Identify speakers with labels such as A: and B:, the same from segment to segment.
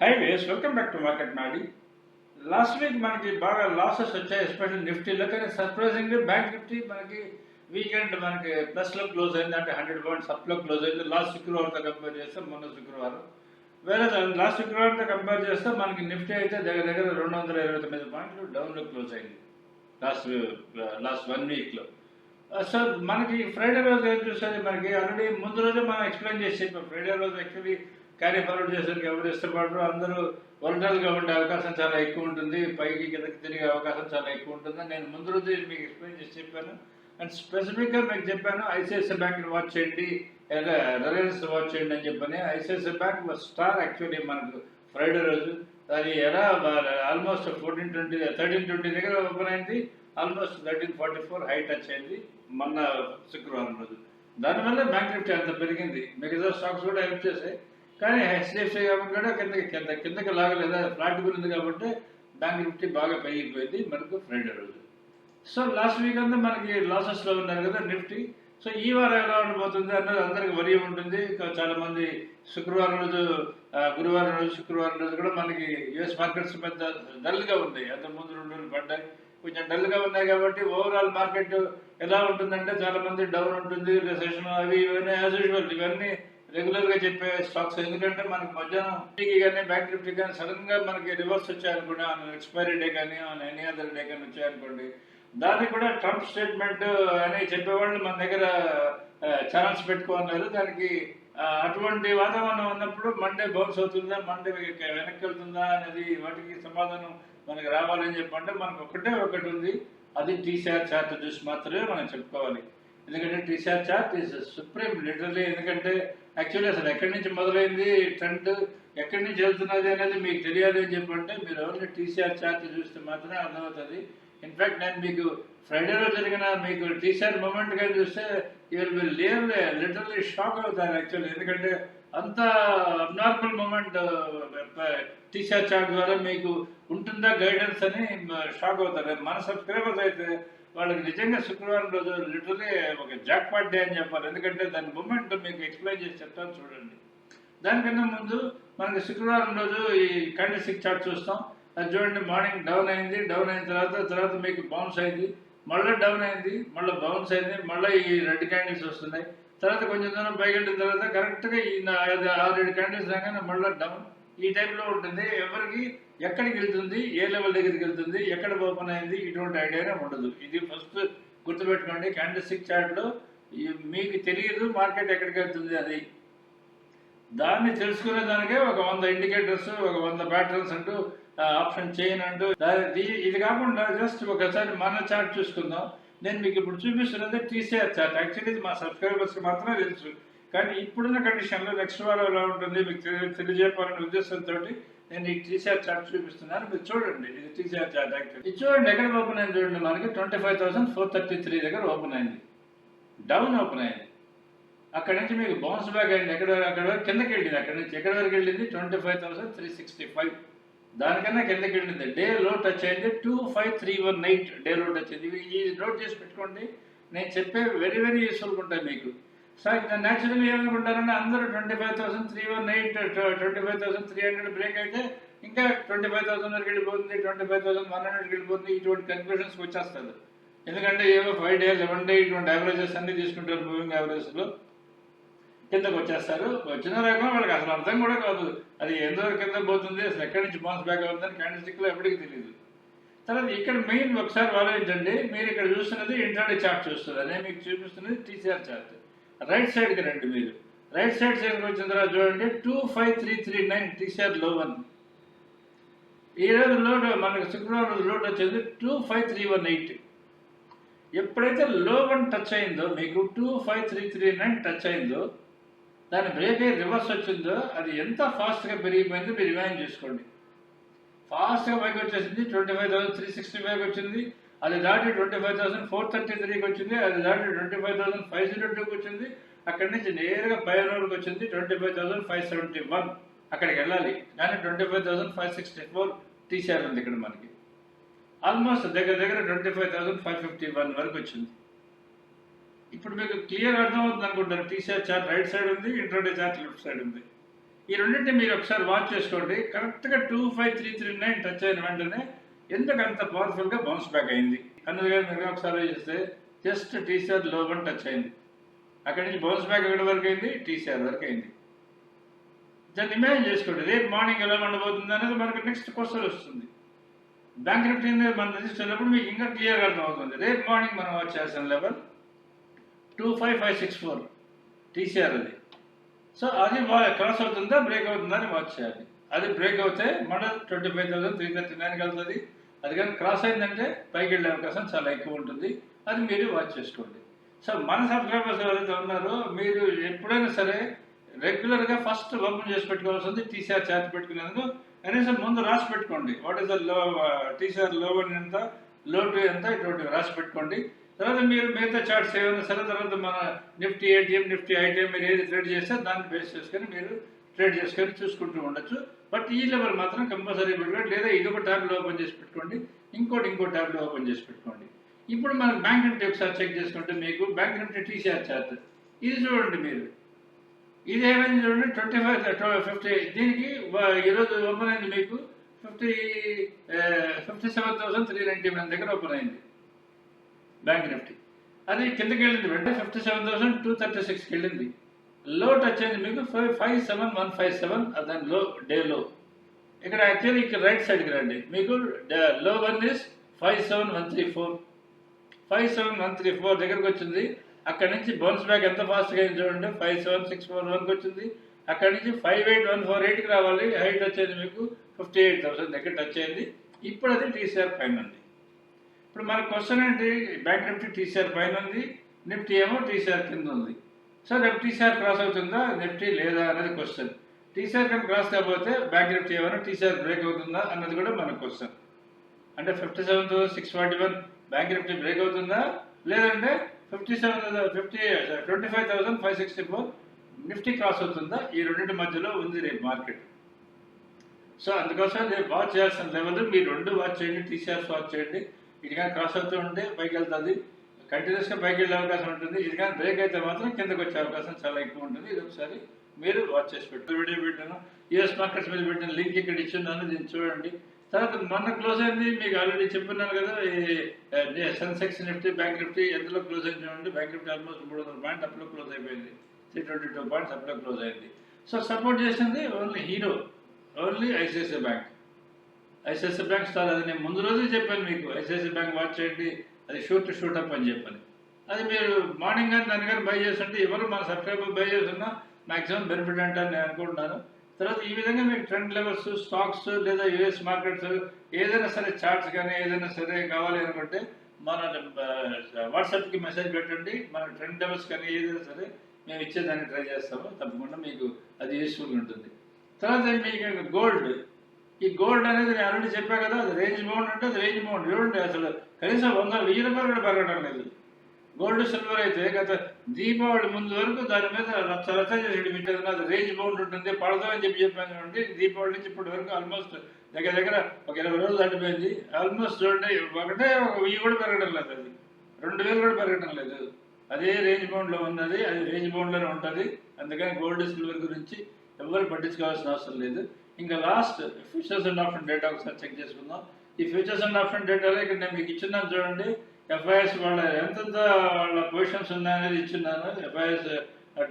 A: High వేస్ welcome back to market నాడి last week మనకి బాగా లాసెస్ వచ్చాయి ఎస్పెషల్ నిఫ్టీలో కానీ సర్ప్రైజింగ్లీ బ్యాంక్ నిఫ్టీ మనకి వీకెండ్ మనకి ప్లస్లో క్లోజ్ అయింది అంటే హండ్రెడ్ పాయింట్స్ అప్లో క్లోజ్ అయింది. లాస్ట్ శుక్రవారంతో కంపేర్ చేస్తే మొన్న శుక్రవారం. వేరే లాస్ట్ శుక్రవారంతో కంపేర్ చేస్తే మనకి నిఫ్టీ అయితే దగ్గర దగ్గర రెండు వందల ఇరవై తొమ్మిది పాయింట్లు డౌన్లో క్లోజ్ అయింది లాస్ట్ లాస్ట్ వన్ వీక్లో సో మనకి ఫ్రైడే రోజు ఏం చూసేది? మనకి ఆల్రెడీ ముందు రోజే మనం ఎక్స్ప్లెయిన్ చేసి చెప్పాం. ఫ్రైడే రోజు యాక్చువల్లీ క్యారీ ఫార్వర్డ్ చేసేందుకు ఎవరు ఇష్టపడరు. అందరూ వరల్టల్గా ఉండే అవకాశం చాలా ఎక్కువ ఉంటుంది. పైకి కిందకి తిరిగే అవకాశం చాలా ఎక్కువ ఉంటుంది. నేను ముందు రోజు మీకు ఎక్స్ప్లెయిన్ చేసి చెప్పాను. అండ్ స్పెసిఫిక్గా మీకు చెప్పాను ఐసిఐసిఐ బ్యాంక్ని వాచ్ చేయండి రిలయన్స్ వాచ్ చేయండి అని చెప్పని. ఐసిఐసిఐ బ్యాంక్ స్టార్ యాక్చువల్లీ మనకు ఫ్రైడే రోజు. అది ఎలా almost fourteen twenty thirteen twenty దగ్గర ఓపెన్ అయింది. Almost thirteen forty four high touch అయింది మొన్న శుక్రవారం రోజు. దానివల్ల బ్యాంక్ నిఫ్టీ అంత పెరిగింది. మిగతా స్టాక్స్ కూడా హెల్ప్ చేసాయి కానీ హెచ్డిఎఫ్సి కూడా కిందకి కింద కిందకి లాగలేదా ఫ్లాట్ గురింది కాబట్టి బ్యాంక్ నిఫ్టీ బాగా పెరిగిపోయింది మనకు ఫ్రైడే రోజు. సో లాస్ట్ వీక్ అంతా మనకి లాసెస్లో ఉన్నారు కదా నిఫ్టీ. సో ఈ వారం ఎలా ఉండబోతుంది అన్నది అందరికి వరి ఉంటుంది. చాలామంది చాలా మంది శుక్రవారం రోజు గురువారం రోజు శుక్రవారం రోజు కూడా మనకి యుఎస్ మార్కెట్స్ పెద్ద డల్గా ఉన్నాయి. అంత ముందు రెండు రోజులు పడ్డాయి. కొంచెం డల్గా ఉన్నాయి కాబట్టి ఓవరాల్ మార్కెట్ ఎలా ఉంటుందంటే చాలా మంది డౌన్ ఉంటుంది. రిసెషన్ అవి ఇవన్నీ యాజ్ యూజువల్ ఇవన్నీ రెగ్యులర్గా చెప్పే స్టాక్స్ ఎందుకంటే మనకి మధ్యాహ్నం నిఫ్టీకి కానీ బ్యాంక్ నిఫ్టీ కానీ సడన్గా మనకి రివర్స్ వచ్చాయనుకోండి ఆన్ ఎక్స్పైరీ డే కానీ ఆన్ ఎనీ అదర్ డే కానీ వచ్చాయనుకోండి దానికి కూడా ట్రంప్ స్టేట్మెంట్ అని చెప్పేవాళ్ళు మన దగ్గర ఛానల్స్ పెట్టుకున్నారు దానికి అటువంటి వాతావరణం ఉన్నప్పుడు మండే బౌన్స్ అవుతుందా మండే వెనక్కి వెళ్తుందా అనేది వాటికి సమాధానం మనకి రావాలని చెప్పంటే మనకు ఒకటే ఒకటి ఉంది. అది టీసీఆర్ చార్ట్ చూసి మాత్రమే మనం చెప్పుకోవాలి. ఎందుకంటే TCR chart is supreme literally ఎందుకంటే యాక్చువల్లీ అసలు ఎక్కడి నుంచి మొదలైంది ట్రెండ్ ఎక్కడి నుంచి వెళ్తున్నది అనేది మీకు తెలియాలి అని చెప్పంటే మీరు ఓన్లీ టీసీఆర్ చార్ట్ చూస్తే మాత్రమే అర్థమవుతుంది. ఇన్ఫాక్ట్ నేను మీకు ఫ్రైడేలో జరిగిన మీకు టీసీఆర్ మూమెంట్ కానీ చూస్తే ఇవాళ మీరు బి లిటరలీ షాక్ అవుతారు యాక్చువల్లీ ఎందుకంటే అంత abnormal moment uh, uh, TCR chart ద్వారా మీకు ఉంటుందా గైడెన్స్ అని uh, షాక్ అవుతారు. మన సబ్స్క్రైబర్స్ అయితే వాళ్ళకి నిజంగా శుక్రవారం రోజు లిటరలీ ఒక జాక్పాట్ డే అని చెప్పాలి. ఎందుకంటే దాని మూమెంట్ మీకు ఎక్స్ప్లెయిన్ చేసి చెప్తాను చూడండి. దానికన్నా ముందు మనకి శుక్రవారం రోజు ఈ కండి సిక్ చార్ట్ చూస్తాం. అది చూడండి మార్నింగ్ డౌన్ అయింది డౌన్ అయిన తర్వాత తర్వాత మీకు బౌన్స్ అయింది. మళ్ళీ డౌన్ అయింది మళ్ళీ బౌన్స్ అయింది మళ్ళీ ఈ రెడ్ క్యాండిల్స్ వస్తున్నాయి. తర్వాత కొంచెం దూరం పైకి తర్వాత కరెక్ట్గా ఈ నా- అది క్యాండిల్స్ రాగానే మళ్ళీ డౌన్ ఈ టైప్లో ఉంటుంది ఎవరికి ఎక్కడికి వెళ్తుంది ఏ లెవెల్ దగ్గరికి వెళ్తుంది ఎక్కడ ఓపెన్ అయింది ఇటువంటి ఐడియా ఉండదు. ఇది ఫస్ట్ గుర్తుపెట్టుకోండి క్యాండిస్టిక్ చార్ట్లో మీకు తెలియదు మార్కెట్ ఎక్కడికి వెళ్తుంది అది. దాన్ని తెలుసుకునే దానికే ఒక వంద ఇండికేటర్స్ ఒక వంద ప్యాటర్న్స్ అంటూ ఆప్షన్ చేయను అంటూ ఇది- కాకుండా జస్ట్ ఒకసారి మన చార్ట్ చూసుకుందాం. నేను మీకు ఇప్పుడు చూపిస్తున్నది టీసీఆర్ చార్ట్ యాక్చువల్లీ ఇది మా సబ్స్క్రైబర్స్కి మాత్రమే తెలుసు. కానీ ఇప్పుడున్న కండిషన్లో నెక్స్ట్ వారం ఎలా ఉంటుంది మీకు తెలి- తెలియజేయాలనే ఉద్దేశంతో నేను ఈ టీసీఆర్ చార్ట్ చూపిస్తున్నాను. మీరు చూడండి ఇది టీసీఆర్ చార్ట్ యాక్చువల్లీ ఇది చూడండి ఎక్కడ ఓపెన్ అయింది చూడండి మనకి. Twenty five thousand four thirty three దగ్గర ఓపెన్ అయింది. డౌన్ ఓపెన్ అయింది. అక్కడ నుంచి మీకు బౌన్స్ బ్యాక్ అయింది. ఎక్కడ అక్కడ వరకు కిందకి వెళ్ళింది. అక్కడ నుంచి ఎక్కడ వరకు వెళ్ళింది? Twenty five thousand three sixty five దానికన్నా కిందకి వెళ్ళింది. డే లో టచ్ అయింది two five three one eight day low touch అయింది. ఇవి నోట్ చేసి పెట్టుకోండి. నేను చెప్పే వెరీ వెరీ యూస్ఫుల్గా ఉంటాయి మీకు. సార్ న్యాచురల్గా ఏమనుకుంటారంటే అందరూ twenty five thousand three one eight twenty five thousand three hundred break అయితే ఇంకా ట్వంటీ ఫైవ్ థౌసండ్ వరకు వెళ్ళిపోతుంది ట్వంటీ ఫైవ్ థౌసండ్ వన్ హండ్రెడ్కి వెళ్ళిపోతుంది. ఇటువంటి కన్క్లూషన్స్కి వచ్చేస్తుంది ఎందుకంటే ఏవో ఫైవ్ డే లెవెన్ డే ఇటువంటి యావరేజెస్ అన్ని తీసుకుంటారు మూవింగ్ యావరేజ్లో కిందకు వచ్చేస్తారు. వచ్చిన రకం వాళ్ళకి అసలు అర్థం కూడా కాదు. అది ఎంతవరకు కింద పోతుంది అసలు ఎక్కడి నుంచి బౌన్స్ బ్యాక్ అవుతుందని క్యాండిల్ స్టిక్లో ఎప్పటికీ తెలియదు తర్వాత ఇక్కడ మెయిన్ ఒకసారి ఆలోచించండి. మీరు ఇక్కడ చూస్తున్నది ఇంటర్డే చార్ట్ చూస్తుంది. అదే మీకు చూపిస్తున్నది టీసీఆర్ చార్ట్ రైట్ సైడ్కి రండి మీరు. రైట్ సైడ్ సైడ్కి వచ్చిన తర్వాత చూడండి two five three three nine టీసీఆర్లో one ఈ రోజు లోడ్ మనకు శుక్రవారం రోజు లోడ్ వచ్చేది two five three one eight ఎప్పుడైతే లో వన్ టచ్ అయిందో మీకు two five three three nine touch అయిందో దాని బ్రేక్ అయ్యి రివర్స్ వచ్చిందో అది ఎంత ఫాస్ట్గా పెరిగిపోయిందో మీరు ఇమాజిన్ చేసుకోండి. ఫాస్ట్గా పైకి వచ్చేసింది twenty five thousand three sixty ఫైవ్కి వచ్చింది. అది దాటి twenty five thousand four thirty త్రీకి వచ్చింది అది దాటి twenty five thousand five zero టూకి వచ్చింది. అక్కడి నుంచి నేరుగా ఫైవ్ హండ్రెడ్కి వచ్చింది twenty five thousand five seventy one. అక్కడికి వెళ్ళాలి. కానీ twenty five thousand five sixty four TCR ఉంది ఇక్కడ మనకి. ఆల్మోస్ట్ దగ్గర దగ్గర twenty five thousand five fifty one వరకు వచ్చింది. ఇప్పుడు మీకు క్లియర్ అర్థమవుతుంది అనుకుంటారు టీసీఆర్ చార్ట్ రైట్ సైడ్ ఉంది ఇంటర్డే చార్ట్ లెఫ్ట్ సైడ్ ఉంది. ఈ రెండింటిని మీరు ఒకసారి వాచ్ చేసుకోండి. కరెక్ట్గా two five three three nine touch అయిన వెంటనే ఎందుకు అంత పవర్ఫుల్గా బౌన్స్ బ్యాక్ అయింది? అన్నది కానీ మీరు ఒకసారి చూస్తే జస్ట్ టీసీఆర్లో వన్ టచ్ అయింది. అక్కడి నుంచి బౌన్స్ బ్యాక్ ఎక్కడి వరకు అయింది? టీసీఆర్ వరకు అయింది. దాన్ని ఇమాజిన్ చేసుకోండి. రేపు మార్నింగ్ ఎలా ఉండబోతుంది అనేది మనకు నెక్స్ట్ క్వశ్చన్ వస్తుంది. బ్యాంక్ నిఫ్టీ మనం రిజిస్టర్ మీకు ఇంకా క్లియర్గా అర్థమవుతుంది. రేపు మార్నింగ్ మనం వచ్చేసిన level two five five six four TCR అది. సో అది క్రాస్ అవుతుందా బ్రేక్ అవుతుందా అని వాచ్ చేయాలి. అది బ్రేక్ అవుతే మన twenty five thousand three thirty నైన్కి వెళ్తుంది అది కానీ క్రాస్ అయిందంటే పైకి వెళ్ళే అవకాశం చాలా ఎక్కువ ఉంటుంది. అది మీరు వాచ్ చేసుకోండి. సో మన సబ్స్క్రైబర్స్ ఎవరైతే ఉన్నారో మీరు ఎప్పుడైనా సరే రెగ్యులర్గా ఫస్ట్ ఓపెన్ చేసి పెట్టుకోవాల్సింది టీసీఆర్ చార్జ్ పెట్టుకునేందుకు. కనీసం ముందు రాసి పెట్టుకోండి. వాట్ ఈస్ ద లో టీసీఆర్లో వన్ ఎంత లో టూ ఎంత ఇటువంటివి రాసి పెట్టుకోండి. తర్వాత మీరు మిగతా చార్ట్స్ ఏమైనా సరే తర్వాత మన నిఫ్టీ ఏటీఎం నిఫ్టీ ఐటీఎం మీరు ఏది ట్రేడ్ చేస్తే దాన్ని బేస్ చేసుకొని మీరు ట్రేడ్ చేసుకొని చూసుకుంటూ ఉండొచ్చు. బట్ ఈ లెవెల్ మాత్రం కంపల్సరీ పెట్టుకోండి. లేదా ఇదొక ట్యాబ్లో ఓపెన్ చేసి పెట్టుకోండి. ఇంకోటి ఇంకో ట్యాబ్లో ఓపెన్ చేసి పెట్టుకోండి. ఇప్పుడు మనం బ్యాంక్ నిఫ్టీ ఒకసారి చెక్ చేసుకుంటే మీకు బ్యాంక్ నిఫ్టీ టీసీఆర్ చార్ట్ ఇది చూడండి మీరు. ఇది ఏమైంది చూడండి? ట్వంటీ ఫైవ్ ఫిఫ్టీ దీనికి ఈరోజు ఓపెన్ అయింది మీకు fifty fifty seven thousand three ninety one దగ్గర ఓపెన్ అయింది. బ్యాంక్ నిఫ్టీ అది కిందకి వెళ్ళింది వెంటనే fifty seven thousand two thirty సిక్స్కి వెళ్ళింది. లో టచ్ అయింది మీకు five five seven one five seven దాని లో డే లో. ఇక్కడ యాక్చువల్లీ ఇక్కడ రైట్ సైడ్కి రండి. మీకు low one is five seven one three four. Five seven one three four దగ్గరకు వచ్చింది. అక్కడ నుంచి బౌన్స్ బ్యాక్ ఎంత ఫాస్ట్గా అయింది చూడండి. ఫైవ్ సెవెన్ సిక్స్ ఫోర్ వన్కి వచ్చింది. అక్కడ నుంచి ఫైవ్ ఎయిట్ వన్ ఫోర్ ఎయిట్కి రావాలి. హైట్ వచ్చేది మీకు ఫిఫ్టీ ఎయిట్ థౌసండ్ దగ్గర టచ్ అయింది. ఇప్పుడు అది టీసీఆర్ పైన ఉంది. ఇప్పుడు మన క్వశ్చన్ ఏంటి? బ్యాంక్ నిఫ్టీ టీసీఆర్ పైన ఉంది. నిఫ్టీ ఏమో టీసీఆర్ కింద ఉంది. సో రేపు టీసీఆర్ క్రాస్ అవుతుందా నిఫ్టీ లేదా అనేది క్వశ్చన్ టీసీఆర్ కనుక క్రాస్ కాకపోతే బ్యాంక్ నిఫ్టీ ఏమైనా టీసీఆర్ బ్రేక్ అవుతుందా అన్నది కూడా మన క్వశ్చన్ అంటే fifty seven thousand six forty one bank Nifty break అవుతుందా లేదంటే fifty seven fifty twenty five thousand five sixty four Nifty cross అవుతుందా ఈ రెండింటి మధ్యలో ఉంది రేపు మార్కెట్. సో అందుకోసం రేపు వాచ్ చేయాల్సిన లెవెల్ మీరు రెండు వాచ్ చేయండి టీసీఆర్స్ వాచ్ చేయండి. ఇది కానీ క్రాస్ అవుతూ ఉంటే పైకి వెళ్తుంది. కంటిన్యూస్గా పైకి వెళ్ళే అవకాశం ఉంటుంది. ఇది కానీ బ్రేక్ అయితే మాత్రం కిందకు వచ్చే అవకాశం చాలా ఎక్కువ ఉంటుంది. ఇది ఒకసారి మీరు వాచ్ చేసి పెట్టారు వీడియో పెట్టాను యూఎస్ మార్కెట్స్ మీద పెట్టిన లింక్ ఇక్కడ ఇచ్చున్నాను దీన్ని చూడండి. తర్వాత మొన్న క్లోజ్ అయింది మీకు ఆల్రెడీ చెప్పున్నాను కదా ఈ సెన్సెక్స్ నిఫ్టీ బ్యాంక్ నిఫ్టీ ఎందులో క్లోజ్ అయింది చూడండి. బ్యాంక్ నిఫ్టీ ఆల్మోస్ట్ మూడు వందల పాయింట్ అప్లో క్లోజ్ అయిపోయింది. త్రీ ట్వంటీ టూ పాయింట్స్ అప్లో క్లోజ్ అయింది. సో సపోర్ట్ చేసింది only Hero only ICICI bank ICICI bank star అది నేను ముందు రోజే చెప్పాను మీకు. ఐసిఐసిఐ బ్యాంక్ వాచ్ చేయండి. అది షూట్ షూట్ అప్ అని చెప్పాలి అది మీరు మార్నింగ్ కానీ దాని కానీ బై చేస్తుంటే ఎవరు మన సబ్స్క్రైబర్ బై చేస్తున్నా మాక్సిమం బెనిఫిట్ అంటారు నేను అనుకుంటున్నాను. తర్వాత ఈ విధంగా మీకు ట్రెండ్ లెవెల్స్ స్టాక్స్ లేదా యుఎస్ మార్కెట్స్ ఏదైనా సరే చార్ట్స్ కానీ ఏదైనా సరే కావాలి అనుకుంటే మన వాట్సాప్కి మెసేజ్ పెట్టండి. మన ట్రెండ్ లెవెల్స్ కానీ ఏదైనా సరే మేము ఇచ్చేదానికి ట్రై చేస్తాము. తప్పకుండా మీకు అది యూస్ఫుల్గా ఉంటుంది. తర్వాత మీకు గోల్డ్. ఈ గోల్డ్ అనేది నేను ఆల్రెడీ చెప్పా కదా అది రేంజ్ బౌండ్ అంటే అది రేంజ్ బౌండ్ చూడండి అసలు. కనీసం వంద వెయ్యి రూపాయలు కూడా పెరగడం లేదు. గోల్డ్ సిల్వర్ అయితే గత దీపావళి ముందు వరకు దాని మీద రచ్చ రచ్చ చేసేది మీకు అది రేంజ్ బౌండ్ ఉంటుంది పడదామని చెప్పి చెప్పాను చూడండి దీపావళి నుంచి ఇప్పటి వరకు ఆల్మోస్ట్ దగ్గర దగ్గర ఒక ఇరవై రోజులు దాటిపోయింది. ఆల్మోస్ట్ చూడండి ఒకటే ఒక వెయ్యి కూడా పెరగడం లేదు అది. రెండు వేలు కూడా పెరగడం లేదు. అదే రేంజ్ బౌండ్లో ఉన్నది అది రేంజ్ బౌండ్లోనే ఉంటుంది. అందుకని గోల్డ్ సిల్వర్ గురించి ఎవరు పట్టించుకోవాల్సిన అవసరం లేదు. ఇంకా last futures and option data ఒకసారి చెక్ చేసుకుందాం. ఈ ఫ్యూచర్స్ అండ్ ఆప్షన్ డేటాలో ఇక్కడ నేను మీకు ఇచ్చున్నాను చూడండి. ఎఫ్ఐఎస్ వాళ్ళ ఎంతెంత వాళ్ళ పొజిషన్స్ ఉన్నాయనేది ఇచ్చున్నాను. ఎఫ్ఐఎస్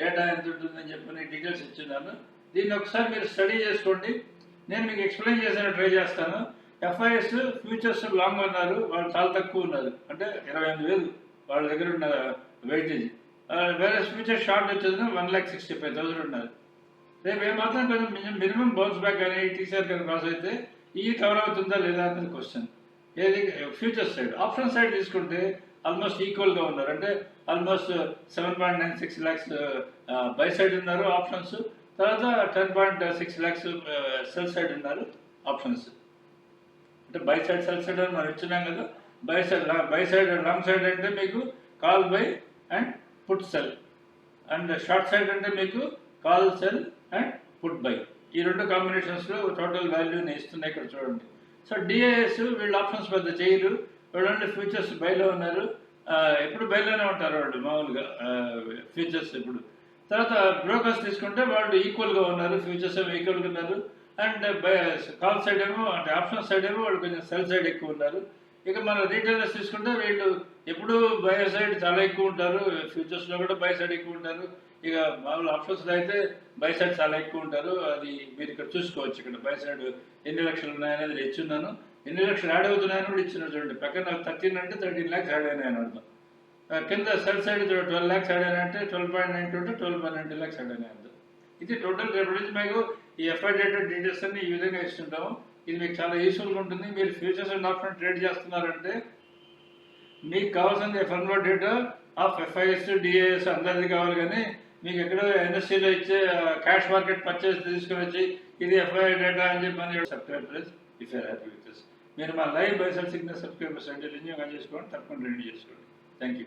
A: డేటా ఎంత ఉంటుందని చెప్పి డీటెయిల్స్ ఇచ్చున్నాను. దీన్ని ఒకసారి మీరు స్టడీ చేసుకోండి. నేను మీకు ఎక్స్ప్లెయిన్ చేసిన ట్రై చేస్తాను. ఎఫ్ఐఎస్ ఫ్యూచర్స్ లాంగ్ ఉన్నారు వాళ్ళు చాలా తక్కువ ఉన్నారు. అంటే ఇరవై ఎనిమిది వేలు వాళ్ళ దగ్గర ఉన్న వెయిటేజ్ వేరే ఫ్యూచర్ షార్ట్ వచ్చేది one lakh sixty five thousand ఉన్నారు. రేపు మాత్రం కొంచెం మినిమం బౌన్స్ బ్యాక్ కానీ టీసీఆర్ కానీ పాస్ అయితే ఈ కవర్ అవుతుందా లేదా అనేది క్వశ్చన్ ఏది? ఫ్యూచర్ సైడ్ ఆప్షన్ సైడ్ తీసుకుంటే ఆల్మోస్ట్ ఈక్వల్గా ఉన్నారు. అంటే almost seven point nine six lakhs buy side ఉన్నారు ఆప్షన్స్ తర్వాత ten point six lakhs sell side ఉన్నారు ఆప్షన్స్ అంటే బై సైడ్ సెల్ సైడ్ అని మనం ఇచ్చినాం కదా. Buy side buy side long side అంటే మీకు call buy and put sell and short side అంటే మీకు call sell and put buy. ఈ రెండు కాంబినేషన్స్లో టోటల్ వాల్యూని ఇస్తున్నాయి ఇక్కడ చూడండి. సో డిఐఎస్ వీళ్ళు ఆప్షన్స్ పెద్ద చేయరు. వీళ్ళంటే ఫ్యూచర్స్ బైలో ఉన్నారు. ఎప్పుడు బైలోనే ఉంటారు వాళ్ళు మామూలుగా. ఫ్యూచర్స్ ఇప్పుడు తర్వాత బ్రోకర్స్ తీసుకుంటే వాళ్ళు ఈక్వల్గా ఉన్నారు. ఫ్యూచర్స్ ఏమో ఈక్వల్గా ఉన్నారు. అండ్ కాల్ సైడ్ ఏమో అంటే ఆప్షన్ సైడ్ ఏమో వాళ్ళు కొంచెం సెల్ సైడ్ ఎక్కువ ఉన్నారు. ఇక మన రీటైలర్స్ తీసుకుంటే వీళ్ళు ఎప్పుడు బై సైడ్ చాలా ఎక్కువ ఉంటారు. ఫ్యూచర్స్లో కూడా బై సైడ్ ఎక్కువ ఉంటారు. ఇక మామూలు ఆప్షన్స్లో అయితే బై సైడ్ చాలా ఎక్కువ ఉంటారు. అది మీరు ఇక్కడ చూసుకోవచ్చు. ఇక్కడ బై సైడ్ ఎన్ని లక్షలు ఉన్నాయనేది నేను ఇచ్చున్నాను. ఎన్ని లక్షలు యాడ్ అవుతున్నాయని కూడా ఇచ్చిన చూడండి. పక్కన థర్టీన్ అంటే థర్టీన్ ల్యాక్స్ యాడ్ అయినాయని అర్థం. కింద sell side twelve lakhs add అయినాయంటే twelve point nine two twelve point ninety lakhs add అయినాయి అర్థం. ఇది టోటల్ రేపు నుంచి మీకు ఈ ఎఫ్ఐ డేటెడ్ డీటెయిల్స్ అన్ని ఈ విధంగా ఇస్తుంటాము. ఇది మీకు చాలా యూస్ఫుల్గా ఉంటుంది. మీరు ఫ్యూచర్స్ అండ్ ఆప్షన్ ట్రేడ్ చేస్తున్నారంటే మీకు కావాల్సిన FNO data of FIIs DIIs అందరిది కావాలి కానీ మీకు ఎక్కడో ఎన్ఎస్సీలో ఇచ్చే క్యాష్ మార్కెట్ పర్చేస్ తీసుకుని వచ్చి ఇది ఎఫ్ఐ డేటా అని చెప్పి subscribe plus if are happy with మీరు మా లైవ్ బైసల్ సిగ్నల్ సబ్స్క్రైబర్స్ అంటే రిన్యూగా చేసుకోండి తప్పకుండా రెన్యూ చేసుకోండి. Thank you